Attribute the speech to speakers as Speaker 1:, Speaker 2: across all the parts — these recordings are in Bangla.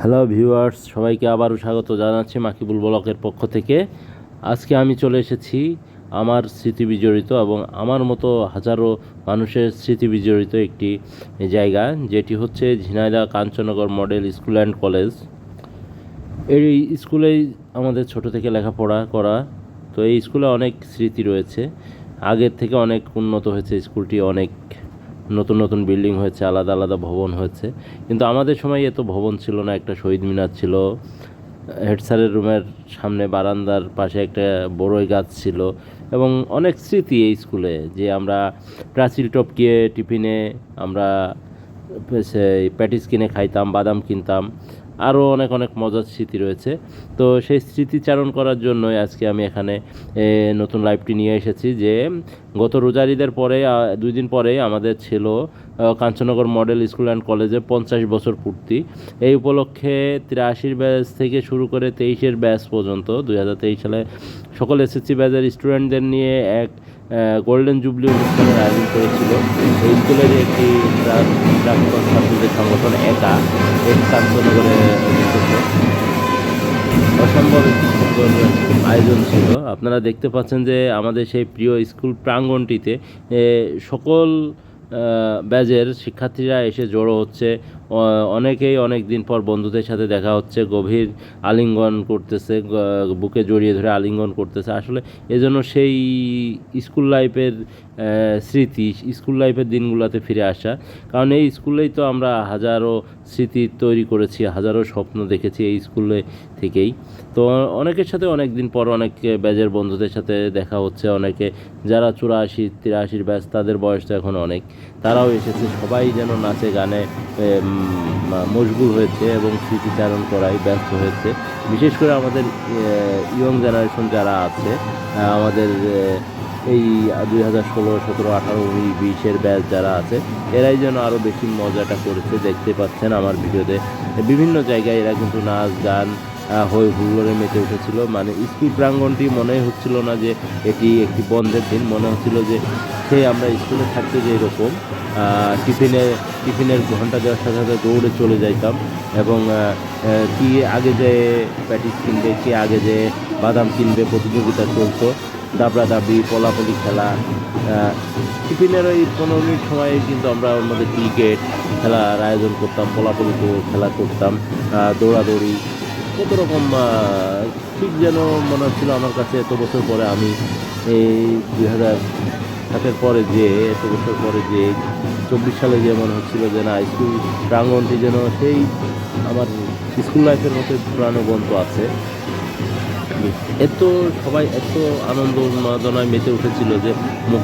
Speaker 1: হ্যালো ভিউয়ার্স সবাইকে আবারও স্বাগত জানাচ্ছি মাকিবুল ব্লকের পক্ষ থেকে। আজকে আমি চলে এসেছি আমার স্মৃতি বিজড়িত এবং আমার মতো হাজারো মানুষের স্মৃতি বিজড়িত একটি জায়গা, যেটি হচ্ছে Jhenaidah Kanchannagar model school and college. এই স্কুলেই আমাদের ছোট থেকে লেখাপড়া করা। তো এই স্কুলে অনেক স্মৃতি রয়েছে। আগের থেকে অনেক উন্নত হয়েছে স্কুলটি, অনেক নতুন নতুন বিল্ডিং হয়েছে, আলাদা আলাদা ভবন হয়েছে। কিন্তু আমাদের সময় এত ভবন ছিল না, একটা শহীদ মিনার ছিল। হেড স্যারের রুমের সামনে বারান্দার পাশে একটা বড়ই গাছ ছিল। এবং অনেক স্মৃতি এই স্কুলে যে আমরা প্রাচীর টপকিয়ে টিফিনে আমরা সেই প্যাটিস কিনে খাইতাম, বাদাম কিনতাম। আরও অনেক অনেক মজার স্মৃতি রয়েছে। তো সেই স্মৃতিচারণ করার জন্যই আজকে আমি এখানে নতুন লাইভটি নিয়ে এসেছি যে, গত রোজারিদের পরে দুই দিন পরে আমাদের ছিল কাঞ্চনগর মডেল স্কুল অ্যান্ড কলেজে পঞ্চাশ বছর পূর্তি। এই উপলক্ষে তিরাশির ব্যাচ থেকে শুরু করে তেইশের ব্যাচ পর্যন্ত, দুই হাজার তেইশ সালে সকল এসএসসি ব্যাচের স্টুডেন্টদের নিয়ে এক গোল্ডেন জুবলি অনুষ্ঠানের আয়োজন করেছিল। এই স্কুলের একটি প্রা- প্রাক্তন ছাত্রদের সংগঠন একা কাঞ্চননগরে অনুষ্ঠিত অসম্ভব আয়োজন ছিল। আপনারা দেখতে পাচ্ছেন যে আমাদের সেই প্রিয় স্কুল প্রাঙ্গণটিতে সকল ব্যাজের শিক্ষার্থীরা এসে জড়ো হচ্ছে। অনেকেই অনেক দিন পর বন্ধুদের সাথে দেখা হচ্ছে, গভীর আলিঙ্গন করতেছে বুকে জড়িয়ে ধরে আলিঙ্গন করতেছে। আসলে এজন্য সেই স্কুল লাইফের স্মৃতি, স্কুল লাইফের দিনগুলোতে ফিরে আসা। কারণ এই স্কুলেই তো আমরা হাজারো স্মৃতি তৈরি করেছি, হাজারো স্বপ্ন দেখেছি এই স্কুলে থেকেই। তো অনেকের সাথে অনেক দিন পর অনেক ব্যাজের বন্ধুদের সাথে দেখা হচ্ছে, অনেকে যারা চুরাশি, তিরাশির ব্যাচ, তাদের বয়স তো এখন অনেক। তারাও এসেছে। সবাই যেন নাচে, গানে মশগুল হয়েছে এবং স্মৃতিচারণ করায় ব্যস্ত হয়েছে। বিশেষ করে আমাদের ইয়ং জেনারেশন যারা আছে আমাদের এই দুই হাজার ষোলো, সতেরো, আঠারো, উনিশ, বিশের ব্যাচ যারা আছে, এরাই যেন আরও বেশি মজাটা করেছে। দেখতে পাচ্ছেন আমার ভিডিওতে। বিভিন্ন জায়গায় এরা কিন্তু নাচ, গান হই হুল্লোড়ে মেতে উঠেছিল। মানে স্কুল প্রাঙ্গণটি মনে হচ্ছিল না যে এটি একটি বন্ধের দিন। মনে হচ্ছিল যে সে আমরা স্কুলে থাকতে যে এরকম টিফিনে, টিফিনের ঘণ্টা দেওয়ার সাথে সাথে দৌড়ে চলে যাইতাম এবং কি আগে যে প্যাটিস কিনবে, কি আগে যে বাদাম কিনবে, প্রতিযোগিতা চলতো, দাবড়া দাবি পলাপলি খেলা টিফিনের ওই পনেরো মিনিট সময়ে কিন্তু আমরা আমাদের ক্রিকেট খেলার আয়োজন করতাম, পলাপলি খেলা করতাম দৌড়াদৌড়ি কত রকম ঠিক যেন মনে হচ্ছিল আমার কাছে এত বছর পরে আমি এই দুই হাজার সাতের পরে যে, এত বছর পরে যে, চব্বিশ সালে যে মনে হচ্ছিল যে না, স্কুল প্রাঙ্গণটি যেন সেই আমার স্কুল লাইফের মতো প্রাণবন্ত আছে। এত সবাই এত আনন্দ উন্মাদনায় মেতে উঠেছিল যে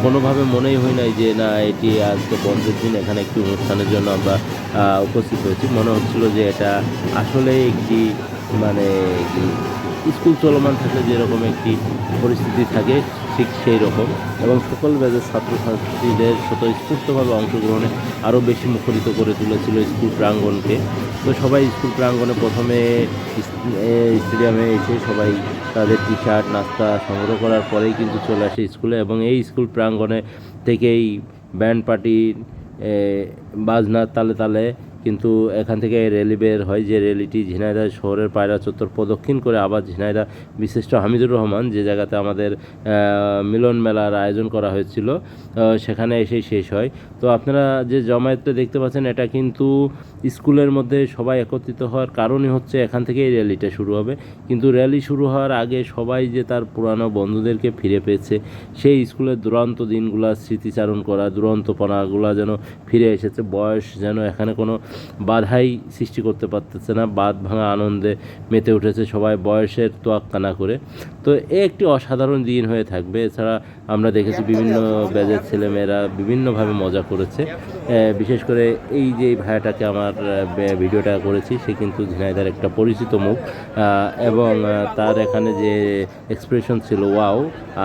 Speaker 1: কোনোভাবে মনেই হয় নাই যে না, এটি আজকে বন্ধের দিন, এখানে একটি অনুষ্ঠানের জন্য আমরা উপস্থিত হয়েছি। মনে হচ্ছিল যে এটা আসলে একটি মানে স্কুল চলমান থাকলে যেরকম একটি পরিস্থিতি থাকে, ঠিক সেই রকম। এবং সকল ব্যাচের ছাত্রছাত্রীদের স্বতঃস্ফূর্তভাবে অংশগ্রহণে আরও বেশি মুখরিত করে তুলেছিল স্কুল প্রাঙ্গণকে। তো সবাই স্কুল প্রাঙ্গণে প্রথমে স্টেডিয়ামে এসে সবাই তাদের টি শার্ট নাস্তা সংগ্রহ করার পরেই কিন্তু চলে আসে স্কুলে এবং এই স্কুল প্রাঙ্গণে থেকেই ব্যান্ড পার্টি বাজনার তালে তালে কিন্তু এখান থেকে র্যালি বের হয় যে র্যালিটি ঝিনাইদহ শহরের পায়রা চত্বর প্রদক্ষিণ করে আবার ঝিনাইদহ বিশিষ্ট হামিদুর রহমান যে জায়গাতে আমাদের মিলন মেলার আয়োজন করা হয়েছিল সেখানে এসেই শেষ হয়। তো আপনারা যে জমায়েতটা দেখতে পাচ্ছেন, এটা কিন্তু স্কুলের মধ্যে সবাই একত্রিত হওয়ার কারণই হচ্ছে এখান থেকেই র্যালিটা শুরু হবে। কিন্তু র্যালি শুরু হওয়ার আগে সবাই যে তার পুরানো বন্ধুদেরকে ফিরে পেয়েছে, সেই স্কুলের দুরন্ত দিনগুলা, স্মৃতিচারণ করা, দুরন্তপনাগুলা যেন ফিরে এসেছে। বয়স যেন এখানে কোনো বাধাই সৃষ্টি করতে পারতেছে না বাদ ভাঙা আনন্দে মেতে উঠেছে সবাই বয়সের তোয়াক্কা না করে। তো এ একটি অসাধারণ দিন হয়ে থাকবে। এছাড়া আমরা দেখেছি বিভিন্ন ব্যাজের ছেলেমেয়েরা বিভিন্নভাবে মজা করেছে। বিশেষ করে এই যে ভাইয়াটাকে আমার ভিডিওটা করেছি, সে কিন্তু ঝিনাইদার একটা পরিচিত মুখ। এবং তার এখানে যে এক্সপ্রেশন ছিল, ওয়াও,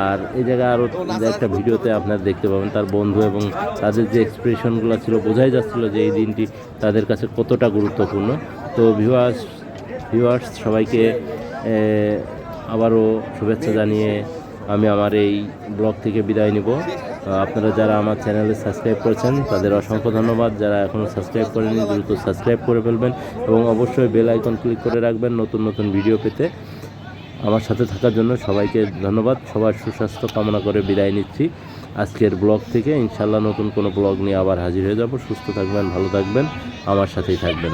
Speaker 1: আর এই জায়গায় আরও একটা ভিডিওতে আপনারা দেখতে পাবেন, তার বন্ধু এবং তাদের যে এক্সপ্রেশনগুলো ছিল, বোঝাই যাচ্ছিল যে এই দিনটি তাদের কাছে কতটা গুরুত্বপূর্ণ। তো ভিউয়ার্স ভিউয়ার্স সবাইকে আবারও শুভেচ্ছা জানিয়ে আমি আমার এই ব্লগ থেকে বিদায় নিব। আপনারা যারা আমার চ্যানেলে সাবস্ক্রাইব করেছেন, তাদের অসংখ্য ধন্যবাদ। যারা এখনও সাবস্ক্রাইব করেনি দ্রুত সাবস্ক্রাইব করে ফেলবেন এবং অবশ্যই বেল আইকন ক্লিক করে রাখবেন নতুন নতুন ভিডিও পেতে। আমার সাথে থাকার জন্য সবাইকে ধন্যবাদ। সবার সুস্বাস্থ্য কামনা করে বিদায় নিচ্ছি। আজকের ব্লগ থেকে ইনশাল্লাহ নতুন কোনো ব্লগ নিয়ে আবার হাজির হয়ে যাব। সুস্থ থাকবেন, ভালো থাকবেন। আমার সাথেই থাকবেন।